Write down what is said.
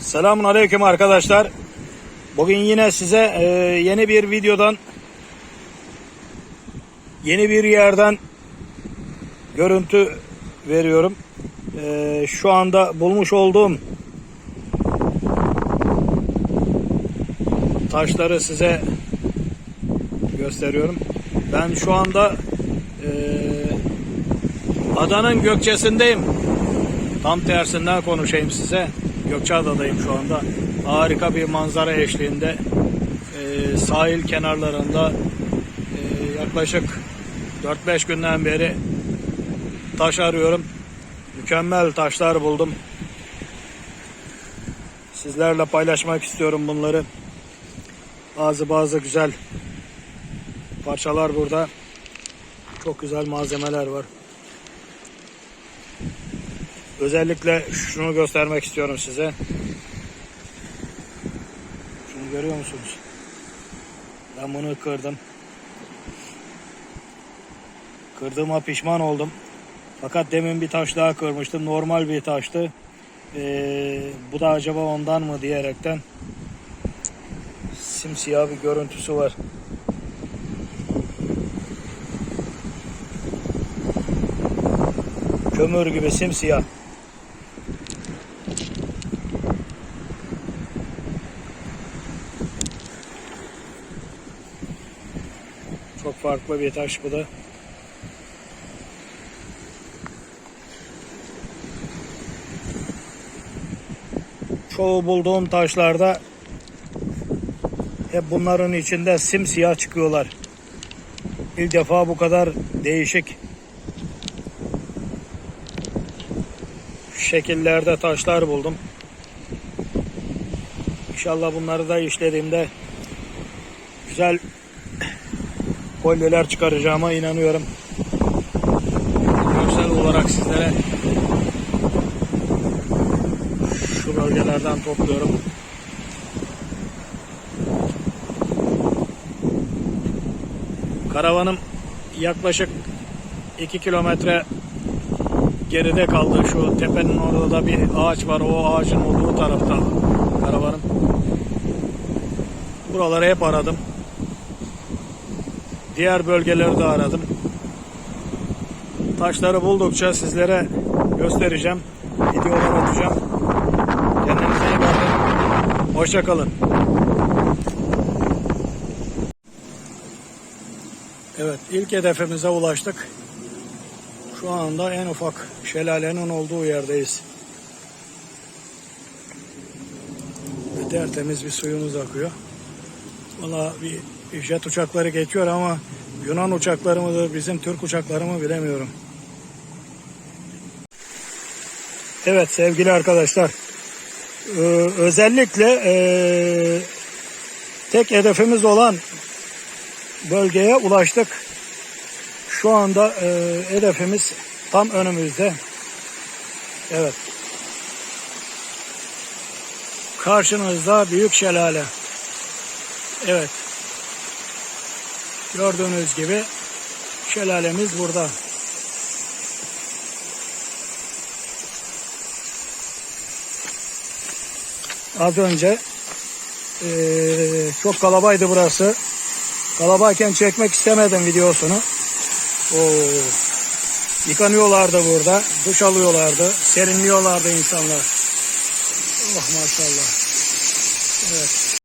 Selamun Aleyküm arkadaşlar. Bugün yine size e, yeni bir videodan yeni bir yerden görüntü veriyorum. E, şu anda bulmuş olduğum taşları size gösteriyorum. Ben şu anda e, adanın gökçesindeyim. Tam tersinden konuşayım size. Gökçeada'dayım şu anda. Harika bir manzara eşliğinde e, sahil kenarlarında e, yaklaşık 4-5 günden beri taş arıyorum. Mükemmel taşlar buldum. Sizlerle paylaşmak istiyorum bunları. Bazı bazı güzel parçalar burada. Çok güzel malzemeler var. Özellikle şunu göstermek istiyorum size. Şunu görüyor musunuz? Ben bunu kırdım. Kırdığıma pişman oldum. Fakat demin bir taş daha kırmıştım. Normal bir taştı. Ee, bu da acaba ondan mı diyerekten simsiyah bir görüntüsü var. Kömür gibi simsiyah. Farklı bir taş bu da. Çoğu bulduğum taşlarda hep bunların içinde simsiyah çıkıyorlar. İlk defa bu kadar değişik şekillerde taşlar buldum. İnşallah bunları da işlediğimde güzel kolyeler çıkaracağıma inanıyorum. Görsel olarak sizlere şu bölgelerden topluyorum. Karavanım yaklaşık 2 kilometre geride kaldı. Şu tepenin orada da bir ağaç var. O ağacın olduğu tarafta karavanım. Buraları hep aradım. Diğer bölgeleri de aradım. Taşları buldukça sizlere göstereceğim. Videolar atacağım. Kendinize iyi bakın. Hoşçakalın. Evet ilk hedefimize ulaştık. Şu anda en ufak şelalenin olduğu yerdeyiz. Ve tertemiz bir suyumuz akıyor. Valla bir, jet uçakları geçiyor ama Yunan uçakları mıdır, bizim Türk uçakları mı bilemiyorum. Evet sevgili arkadaşlar. Ee, özellikle ee, tek hedefimiz olan bölgeye ulaştık. Şu anda e, hedefimiz tam önümüzde. Evet. Karşınızda büyük şelale. Evet. Gördüğünüz gibi şelalemiz burada. Az önce e, çok kalabaydı burası. Kalabayken çekmek istemedim videosunu. Oo. Yıkanıyorlardı burada. Duş alıyorlardı. Serinliyorlardı insanlar. Oh maşallah. Evet.